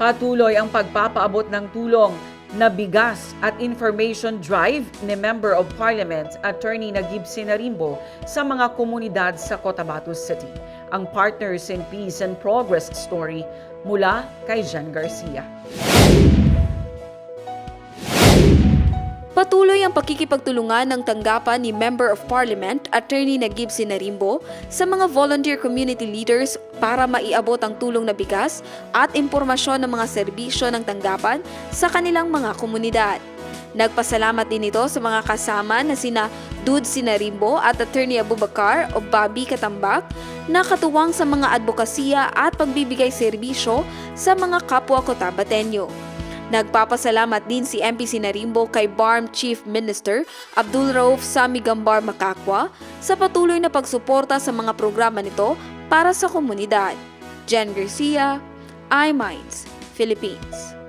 Patuloy ang pagpapaabot ng tulong na bigas at information drive ni Member of Parliament Attorney Nagib Sinarimbo sa mga komunidad sa Cotabato City. Ang Partners in Peace and Progress story mula kay Jan Garcia. Patuloy ang pakikipagtulungan ng tanggapan ni Member of Parliament Attorney Nagib Sinarimbo sa mga volunteer community leaders para maiabot ang tulong na bigas at impormasyon ng mga serbisyo ng tanggapan sa kanilang mga komunidad. Nagpasalamat din ito sa mga kasama na sina Dude Sinarimbo at Attorney Abubakar o Bobby Katambak na katuwang sa mga advokasya at pagbibigay serbisyo sa mga kapwa Cotabatenyo. Nagpapasalamat din si MP Sinarimbo kay BARM Chief Minister Abdul Rauf Sami Gambar Makakwa sa patuloy na pagsuporta sa mga programa nito para sa komunidad. Jen Garcia, iMinds, Philippines.